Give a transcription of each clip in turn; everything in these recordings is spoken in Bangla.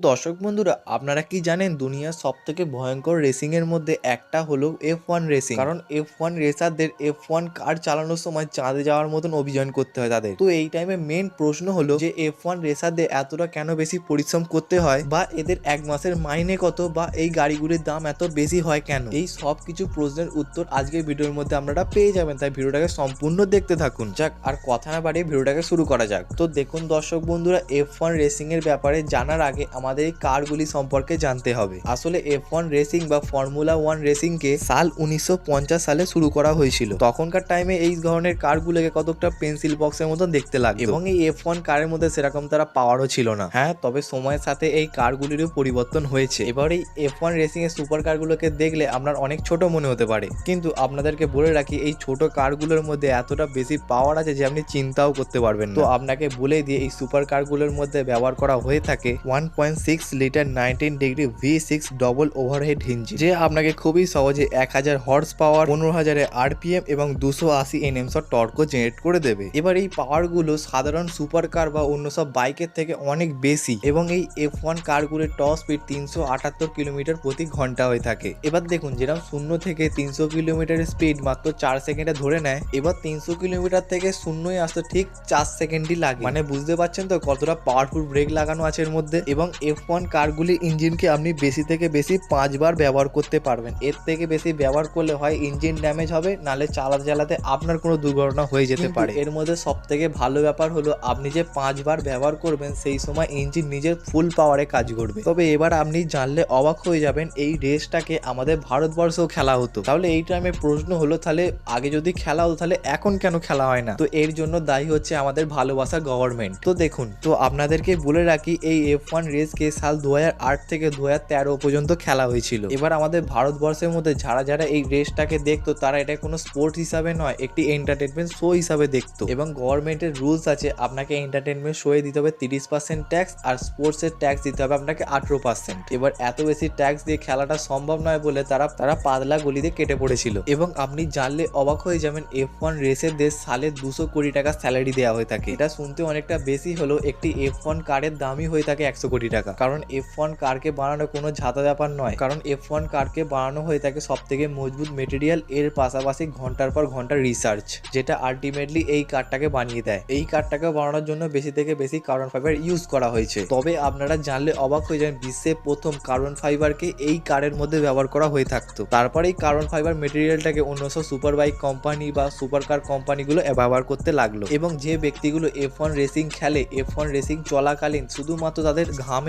দর্শক বন্ধুরা, আপনারা কি জানেন দুনিয়ার সব থেকে ভয়ঙ্কর রেসিং এর মধ্যে একটা হলো এফ ওয়ান রেসিং কারণ এফ ওয়ান রেসারদের এফ ওয়ান কার চালানোর সময় চাঁদে যাওয়ার মতন অভিযান করতে হয় তাদের। তো এই টাইমে মেন প্রশ্ন হলো যে এফ ওয়ান রেসারদের এতটা কেন বেশি পরিশ্রম করতে হয় বা এদের এক মাসের মাইনে কত বা এই গাড়িগুলির দাম এত বেশি হয় কেন? এই সব কিছু প্রশ্নের উত্তর আজকের ভিডিওর মধ্যে আপনারা পেয়ে যাবেন। তাই ভিডিওটাকে সম্পূর্ণ দেখতে থাকুন। যাক, আর কথা না বাড়িয়ে ভিডিওটাকে শুরু করা যাক। তো দেখুন দর্শক বন্ধুরা এফ ওয়ান রেসিং এর ব্যাপারে জানার আগে আমাদের এই কারগুলি সম্পর্কে জানতে হবে। আসলে এফ ওয়ান রেসিং বা ফর্মুলা ওয়ান রেসিং কে সাল উনিশশো পঞ্চাশ সালে শুরু করা হয়েছিল। তখনকার টাইমে এই ধরনের কারগুলোকে কতকটা পেন্সিল বক্সের মতন দেখতে লাগে এবং এই এফ ওয়ান কারের মধ্যে সেরকম তারা পাওয়ারও ছিল না। হ্যাঁ তবে সময়ের সাথে এই কারগুলিরও পরিবর্তন হয়েছে। এবার এই এফ ওয়ান রেসিং এর সুপার কারগুলোকে দেখলে আপনার অনেক ছোট মনে হতে পারে। কিন্তু আপনাদেরকে বলে রাখি, এই ছোট কারগুলোর মধ্যে এতটা বেশি পাওয়ার আছে যে আপনি চিন্তাও করতে পারবেন তো আপনাকে বলে দিয়ে এই সুপার কারগুলোর মধ্যে ব্যবহার করা হয়ে থাকে one point six litre nineteen degree V six double overhead হিঞ্জি যে আপনাকে খুবই সহজে এক হাজার হর্স পাওয়ার পনেরো হাজারে আরপিএম এবং দুশো আশি এনএমস টর্কও জেনারেট করে দেবে। এবার এই পাওয়ারগুলো সাধারণ সুপার কার বা অন্য সব বাইকের থেকে অনেক বেশি এবং এই এফ ওয়ান কারগুলির টপ স্পিড তিনশো আটাত্তর কিলোমিটার প্রতি ঘণ্টা হয়ে থাকে। এবার দেখুন, যেরকম শূন্য থেকে তিনশো কিলোমিটার স্পিড মাত্র চার সেকেন্ডে ধরে নেয়, এবার তিনশো কিলোমিটার থেকে শূন্যই আসতে ঠিক চার সেকেন্ডই লাগে। মানে বুঝতে পারছেন তো কতটা পাওয়ারফুল ব্রেক লাগানো আছে এর মধ্যে? এবং এফ ওয়ান কারগুলির ইঞ্জিনকে আপনি বেশি থেকে বেশি পাঁচবার ব্যবহার করতে পারবেন। এর থেকে বেশি ব্যবহার করলে হয় ইঞ্জিন ড্যামেজ হবে নালে চালাতে চালাতে আপনার কোনো দুর্ঘটনা হয়ে যেতে পারে। এর মধ্যে সব থেকে ভালো ব্যাপার হলো আপনি যে পাঁচবার ব্যবহার করবেন সেই সময় ইঞ্জিন নিজের ফুল পাওয়ারে কাজ করবে। তবে এবার আপনি জানলে অবাক হয়ে যাবেন এই রেসটাকে আমাদের ভারতবর্ষেও খেলা হতো। তাহলে এই টাইমে প্রশ্ন হলো তাহলে আগে যদি খেলা হতো তাহলে এখন কেন খেলা হয় না? তো এর জন্য দায়ী হচ্ছে আমাদের ভালোবাসা গভর্নমেন্ট তো দেখুন তো আপনাদেরকে বলে রাখি এই এফ ওয়ান রেসকে সাল দু হাজার আট থেকে দু হাজার তেরো পর্যন্ত খেলা হয়েছিল। এবার আমাদের ভারতবর্ষের মধ্যে যারা যারা এই রেসটাকে দেখতো, তারা এটা কোনো স্পোর্ট হিসাবে নয়, একটি এন্টারটেনমেন্ট শো হিসাবে দেখতো। এবং গভর্নমেন্টের রুলস আছে, আপনাকে এন্টারটেনমেন্ট শোয়ে দিতে হবে তিরিশ পার্সেন্ট ট্যাক্স আর স্পোর্টসের ট্যাক্স দিতে হবে আপনাকে আঠেরো পার্সেন্ট এবার এত বেশি ট্যাক্স দিয়ে খেলাটা সম্ভব নয় বলে তারা তারা পাতলা গলিতে কেটে পড়েছিল। এবং আপনি জানলে অবাক হয়ে যাবেন, এফ ওয়ান রেসের দেশ সালে দুশো কোটি টাকা স্যালারি দেওয়া হয়ে থাকে। এটা শুনতে অনেকটা বেশি হলেও একটি এফ ওয়ান কারের দামই হয়ে থাকে একশো কোটি টাকা। কারণ এফ ওয়ান কারকে বানানো কোনো ঝাঁতা ব্যাপার নয়। কারণ এফ ওয়ান কারকে বানানো হয়ে থাকে সব থেকে মজবুত মেটেরিয়াল এর পাশাপাশি ঘণ্টার পর ঘণ্টা রিসার্চ যেটা আলটিমেটলি এই কারটাকে বানিয়ে দেয়। এই কারটাকে বানানোর জন্য বেশি থেকে বেশি কার্বন ফাইবার ইউজ করা হয়েছে। তবে আপনারা জানলে অবাক হয়ে যাবেন, বিশ্বে প্রথম কার্বন ফাইবারকে এই কারের মধ্যে ব্যবহার করা হয়ে থাকতো। তারপরে এই কার্বন ফাইবার মেটেরিয়ালটাকে অন্য সব সুপার বাইক কোম্পানি বা সুপার কার কোম্পানিগুলো ব্যবহার করতে লাগল। এবং যে ব্যক্তিগুলো এফ ওয়ান রেসিং খেলে এফ ওয়ান রেসিং চলাকালীন শুধুমাত্র তাদের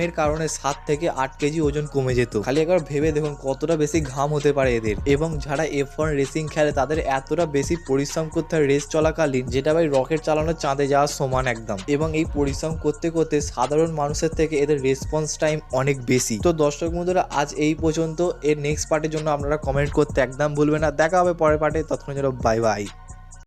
ঘামের কারণে সাত থেকে আট কেজি ওজন কমে যেত। খালি একবার ভেবে দেখুন কতটা বেশি ঘাম হতে পারে এদের। এবং যারা এফ ওয়ান রেসিং খেলে, তাদের এতটা বেশি পরিশ্রম করতে হয় রেস চলাকালীন, যেটা ভাই রকেট চালানো চাঁদে যাওয়ার সমান একদম। এবং এই পরিশ্রম করতে করতে সাধারণ মানুষের থেকে এদের রেসপন্স টাইম অনেক বেশি। তো দর্শক বন্ধুরা, আজ এই পর্যন্ত। এর নেক্সট পার্টের জন্য আপনারা কমেন্ট করতে একদম ভুলবেন না। দেখা হবে পরের পার্টে ততক্ষণ যেন বাই বাই